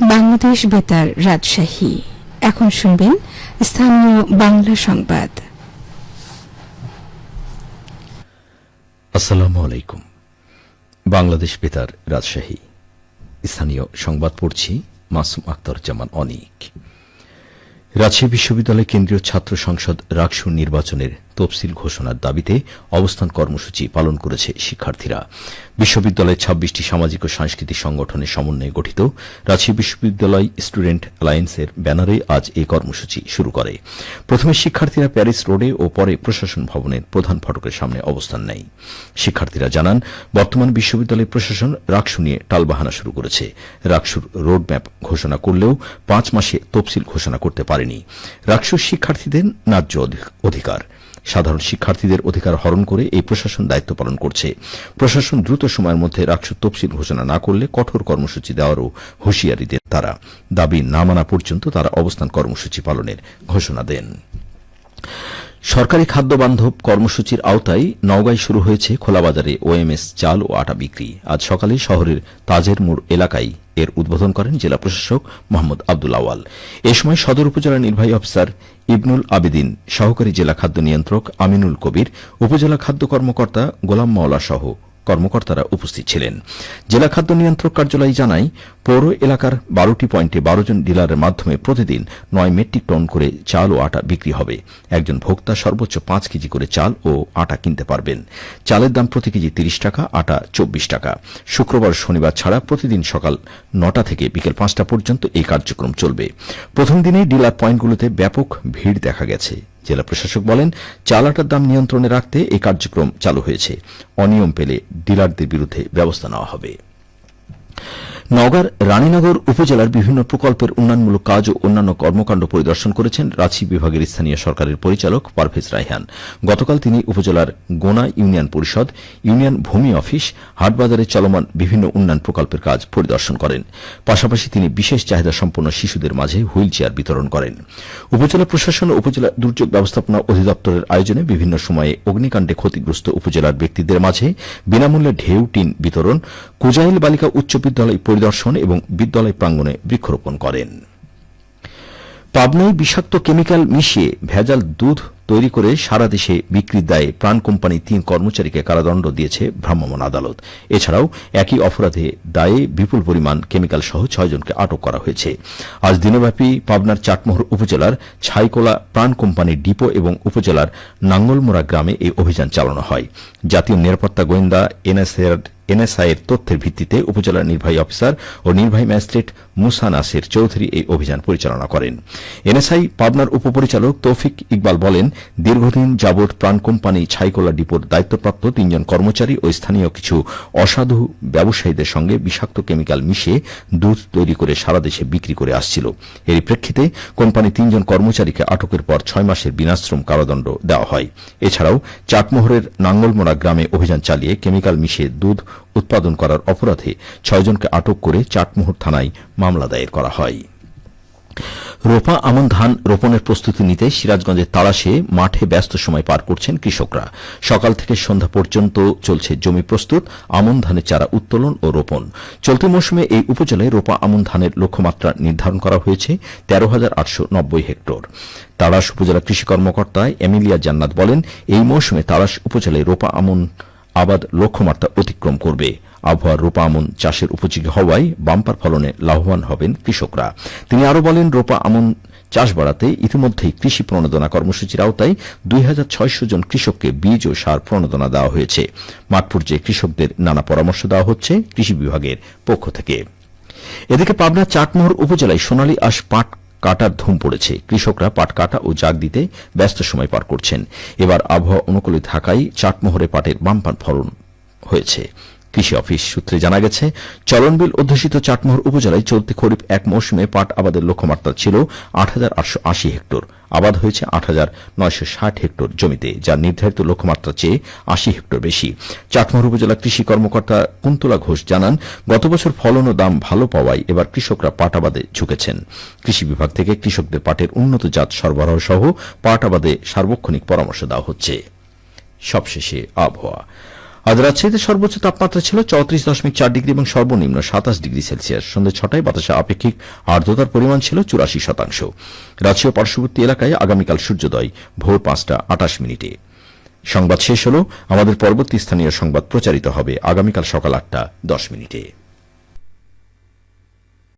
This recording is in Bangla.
বাংলাদেশ বেতার রাজশাহী। এখন শুনবেন স্থানীয় বাংলা সংবাদ। আসসালামু আলাইকুম। বাংলাদেশ বেতার রাজশাহী। স্থানীয় সংবাদ পড়ছি মাসুম আক্তার জামান অনিক। রাজশাহী বিশ্ববিদ্যালয় কেন্দ্রীয় ছাত্র সংসদ রাকসু নির্বাচনের তফসিল ঘোষণার দাবিতে অবস্থান কর্মসূচি পালন করেছে শিক্ষার্থীরা। বিশ্ববিদ্যালয়ের ছাব্বিশটি সামাজিক ও সাংস্কৃতিক সংগঠনের সমন্বয়ে গঠিত রাজশাহী বিশ্ববিদ্যালয় স্টুডেন্ট অ্যালায়েন্সের ব্যানারে আজ এই কর্মসূচি শুরু করে। প্রথমে শিক্ষার্থীরা প্যারিস রোডে ও পরে প্রশাসন ভবনের প্রধান ফটকের সামনে অবস্থান নেয়। শিক্ষার্থীরা জানান, বর্তমান বিশ্ববিদ্যালয় প্রশাসন রাকসু নিয়ে টালবাহানা শুরু করেছে। রাকসুর রোডম্যাপ ঘোষণা করলেও পাঁচ মাসে তফসিল ঘোষণা করতে পারেনি রাকসুর শিক্ষার্থীদের ন্যায্য অধিকার। সাধারণ শিক্ষার্থীদের অধিকার হরণ করে এই প্রশাসন দায়িত্ব পালন করছে। প্রশাসন দ্রুত সময়ের মধ্যে রাকসু তফসিল ঘোষণা না করলে কঠোর কর্মসূচি দেওয়ারও হুঁশিয়ারি দেন তারা। দাবি না মানা পর্যন্ত তারা অবস্থান কর্মসূচি পালনের ঘোষণা দেন। সরকারি খাদ্য বান্ধব কর্মসূচির আওতায় নওগাঁয় শুরু হয়েছে খোলাবাজারে ওএমএস চাল ও আটা বিক্রি। আজ সকালে শহরের তাজের মোড় এলাকায় এর উদ্বোধন করেন জেলা প্রশাসক মোহাম্মদ আব্দুল আওয়াল এ সময় সদর উপজেলা নির্বাহী অফিসার ইবনুল আবেদিন, সহকারী জেলা খাদ্য নিয়ন্ত্রক আমিনুল কবির, উপজেলা খাদ্য কর্মকর্তা গোলাম মাওলা সহ কর্মকর্তারা উপস্থিত ছিলেন। জেলা খাদ্য নিয়ন্ত্রক কার্যালয় জানায়, পৌর এলাকার বারোটি পয়েন্টে বারো জন ডিলারের মাধ্যমে প্রতিদিন নয় মেট্রিক টন করে চাল ও আটা বিক্রি হবে। একজন ভোক্তা সর্বোচ্চ পাঁচ কেজি করে চাল ও আটা কিনতে পারবেন। চালের দাম প্রতি কেজি তিরিশ টাকা, আটা চব্বিশ টাকা। শুক্রবার শনিবার ছাড়া প্রতিদিন সকাল নটা থেকে বিকেল পাঁচটা পর্যন্ত এই কার্যক্রম চলবে। প্রথম দিনেই ডিলার পয়েন্টগুলোতে ব্যাপক ভিড় দেখা গেছে। জেলা প্রশাসক বলেন চাল আটার দাম নিয়ন্ত্রণে রাখতে এই কার্যক্রম চালু হয়েছে। অনিয়ম পেলে ডিলারদের বিরুদ্ধে ব্যবস্থা নেওয়া হবে। নওগাঁর রানীনগর উপজেলার বিভিন্ন প্রকল্পের উন্নয়নমূলক কাজ ও অন্যান্য কর্মকাণ্ড পরিদর্শন করেছেন রাঁচি বিভাগের স্থানীয় সরকারের পরিচালক পারভেজ রায়হান। গতকাল তিনি উপজেলার গোনা ইউনিয়ন পরিষদ, ইউনিয়ন ভূমি অফিস, হাটবাজারে চলমান বিভিন্ন উন্নয়ন প্রকল্পের কাজ পরিদর্শন করেন। পাশাপাশি তিনি বিশেষ চাহিদা সম্পন্ন শিশুদের মাঝে হুইল চেয়ার বিতরণ করেন। উপজেলা প্রশাসন ও উপজেলা দুর্যোগ ব্যবস্থাপনা অধিদপ্তরের আয়োজনে বিভিন্ন সময়ে অগ্নিকাণ্ডে ক্ষতিগ্রস্ত উপজেলার ব্যক্তিদের মাঝে বিনামূল্যে ঢেউ টিন বিতরণ, কুজাইল বালিকা উচ্চ বিদ্যালয় পরিদর্শন এবং বিদ্যালয় প্রাঙ্গণে বৃক্ষরোপণ করেন। পাবনায় বিষাক্ত কেমিক্যাল মিশিয়ে ভেজাল দুধ তৈরি করে সারা দেশে বিক্রির দায়ে প্রাণ কোম্পানি তিন কর্মচারীকে কারাদণ্ড দিয়েছে ভ্রাম্যমাণ আদালত। এছাড়াও একই অপরাধে দায়ে বিপুল পরিমাণ কেমিক্যাল সহ ছয়জনকে আটক করা হয়েছে। আজ দিনব্যাপী পাবনার চাটমোহর উপজেলার ছাইকোলা প্রাণ কোম্পানির ডিপো এবং উপজেলার নাঙ্গলমোড়া গ্রামে এই অভিযান চালানো হয়। জাতীয় নিরাপত্তা গোয়েন্দা, এনএসএর এনএসআইয়ের তথ্যের ভিত্তিতে উপজেলার নির্বাহী অফিসার ও নির্বাহী ম্যাজিস্ট্রেট মুসা নাসির চৌধুরী এই অভিযান পরিচালনা করেন। এনএসআই পাবনার উপপরিচালক তৌফিক ইকবাল বলেন, দীর্ঘদিন যাবৎ প্রাণ কোম্পানি ছাইকোলা ডিপোর দায়িত্বপ্রাপ্ত তিনজন কর্মচারী ও স্থানীয় কিছু অসাধু ব্যবসায়ীদের সঙ্গে বিষাক্ত কেমিক্যাল মিশিয়ে দুধ তৈরি করে সারা দেশে বিক্রি করে আসছিল। এর প্রেক্ষিতে কোম্পানি তিনজন কর্মচারীকে আটকের পর ছয় মাসের বিনাশ্রম কারাদণ্ড দেওয়া হয়। এছাড়াও চাটমোহরের নাঙ্গলমোড়া গ্রামে অভিযান চালিয়ে কেমিক্যাল মিশিয়ে দুধ উৎপাদন করার অপরাধে ছয়জনকে আটক করে চাটমোহর থানায় মামলা দায়ের করা হয়। রোপা আমন ধান রোপণের প্রস্তুতি নিতে সিরাজগঞ্জের তাড়াশে মাঠে ব্যস্ত সময় পার করছেন কৃষকরা। সকাল থেকে সন্ধ্যা পর্যন্ত চলছে জমি প্রস্তুত, আমন ধানের চারা উত্তোলন ও রোপণ। চলতি মৌসুমে এই উপজেলায় রোপা আমন ধানের লক্ষ্যমাত্রা নির্ধারণ করা হয়েছে তেরো হাজার আটশো নব্বই হেক্টর। তাড়াশ উপজেলা কৃষি কর্মকর্তা এমিলিয়া জান্নাত বলেন, এই মৌসুমে তাড়াশ উপজেলায় রোপা আমন আবাদ লক্ষ্যমাত্রা অতিক্রম করবে। আবহাওয়ার রোপা আমন চাষের উপযোগী হওয়ায় বাম্পার ফলনে লাভবান হবেন কৃষকরা। তিনি আরও বলেন, রোপা আমন চাষ বাড়াতে ইতিমধ্যেই কৃষি প্রণোদনা কর্মসূচির আওতায় দুই হাজার ছয়শো জন কৃষককে বীজ ও সার প্রণোদনা দেওয়া হয়েছে। মাঠ কৃষকদের নানা পরামর্শ দেওয়া হচ্ছে কৃষি বিভাগের পক্ষ থেকে। এদিকে পাবনা চাটমোহর উপজেলায় সোনালী আশ পাট কাটার ধুম পড়েছে। কৃষকরা পাট কাটা ও জাগ দিতে ব্যস্ত সময় পার করছেন। এবার আবহাওয়া অনুকূলে থাকায় চাটমোহরে পাটের বামপান ফলন হয়েছে। কৃষি অফিস সূত্রে জানা গেছে চলনবিল অধ্যুষিত চাটমোহর উপজেলায় চলতি খরিফ এক মৌসুমে পাট আবাদের লক্ষ্যমাত্রা ছিল আট হাজার আটশো আশি হেক্টর। আবাদ হয়েছে আট হাজার নয়শো ষাট হেক্টর জমিতে, যা নির্ধারিত লক্ষ্যমাত্রা চেয়ে আশি হেক্টর বেশি। চাটমোহর উপজেলা কৃষি কর্মকর্তা কুন্তলা ঘোষ জানান, গত বছর ফলন ও দাম ভালো পাওয়ায় এবার কৃষকরা পাট আবাদে ঝুঁকেছেন। কৃষি বিভাগ থেকে কৃষকদের পাটের উন্নত জাত সরবরাহ সহ পাট আবাদে সার্বক্ষণিক পরামর্শ দেওয়া হচ্ছে। সবশেষে আবহাওয়া। আজ রাজশাহীতে সর্বোচ্চ তাপমাত্রা ছিল চৌত্রিশ দশমিক চার ডিগ্রি এবং সর্বনিম্ন সাতাশ ডিগ্রি সেলসিয়াস। সন্ধ্যে ছটায় বাতাসে আপেক্ষিক আর্দ্রতার পরিমাণ ছিল চুরাশি শতাংশ। রাজশাহী পার্শ্ববর্তী এলাকায় আগামীকাল সূর্যোদয়, ভোর পাঁচটা আটাশ মিনিটে। সংবাদ শেষ হল। আমাদের পরবর্তী স্থানীয় সংবাদ প্রচারিত হবে আগামীকাল সকাল আটটা দশ মিনিটে।